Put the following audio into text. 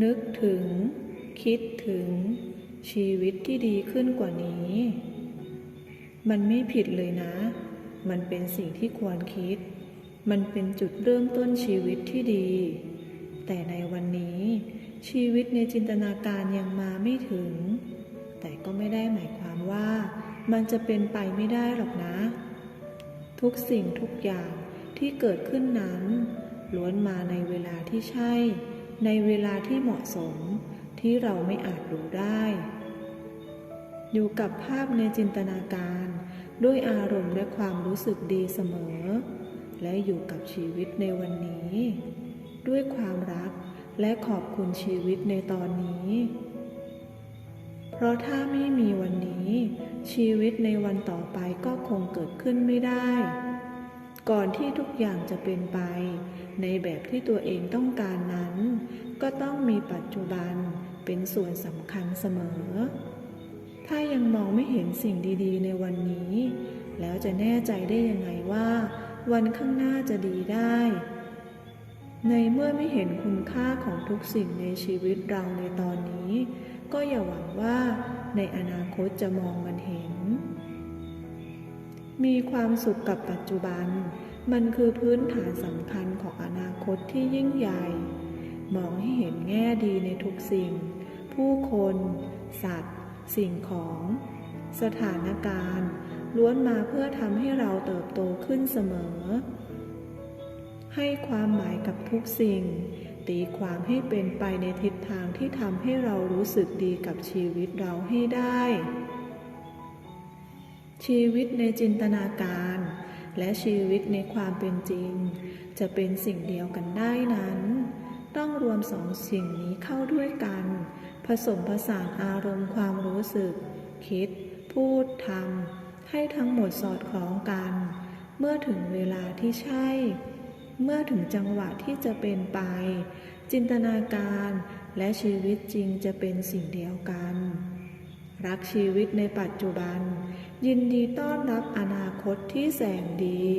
นึกถึง คิดถึง ชีวิตที่ดีขึ้นกว่านี้ มันไม่ผิดเลยนะ มันเป็นสิ่งที่ควรคิด มันเป็นจุดเริ่มต้นชีวิตที่ดี แต่ในวันนี้ ชีวิตในจินตนาการยังมาไม่ถึง แต่ก็ไม่ได้หมายความว่า มันจะเป็นไปไม่ได้หรอกนะ ทุกสิ่งทุกอย่างที่เกิดขึ้นนั้นล้วนมาในเวลาที่ใช่ ในเวลาที่เหมาะสมที่เราไม่อาจรู้ได้ อยู่กับภาพในจินตนาการ ด้วยอารมณ์และความรู้สึกดีเสมอ และอยู่กับชีวิตในวันนี้ ด้วยความรักและขอบคุณชีวิตในตอนนี้ เพราะถ้าไม่มีวันนี้ ชีวิตในวันต่อไปก็คงเกิดขึ้นไม่ได้ ก่อนที่ทุกอย่างจะเป็นไป ในแบบที่ตัวเองต้องการนั้น ก็ต้องมีปัจจุบันเป็นส่วนสำคัญเสมอ ถ้ายังมองไม่เห็นสิ่งดีๆ ในวันนี้ แล้วจะแน่ใจได้ยังไงว่า วันข้างหน้าจะดีได้ ในเมื่อไม่เห็นคุณค่าของทุกสิ่งในชีวิตเราในตอนนี้ ก็อย่าหวังว่าในอนาคตจะมองมันเห็น มีความสุขกับปัจจุบัน มันคือพื้นฐานสำคัญของอนาคตที่ยิ่งใหญ่ มองให้เห็นแง่ดีในทุกสิ่ง ผู้คน สัตว์ สิ่งของ สถานการณ์ ล้วนมาเพื่อทำให้เราเติบโตขึ้นเสมอ ให้ความหมายกับทุกสิ่ง ตีความให้เป็นไปในทิศทางที่ทำให้เรารู้สึกดีกับชีวิตเราให้ได้ ชีวิตในจินตนาการ และชีวิตในความเป็นจริง จะเป็นสิ่งเดียวกันได้นั้น ต้องรวมสองสิ่งนี้เข้าด้วยกัน ผสมผสานอารมณ์ความรู้สึก คิด พูดทำให้ทั้งหมดสอดคล้องกัน เมื่อถึงเวลาที่ใช่ เมื่อถึงจังหวะที่จะเป็นไป จินตนาการและชีวิตจริงจะเป็นสิ่งเดียวกัน รักชีวิตในปัจจุบัน ยินดีต้อนรับอนาคตที่แสนดี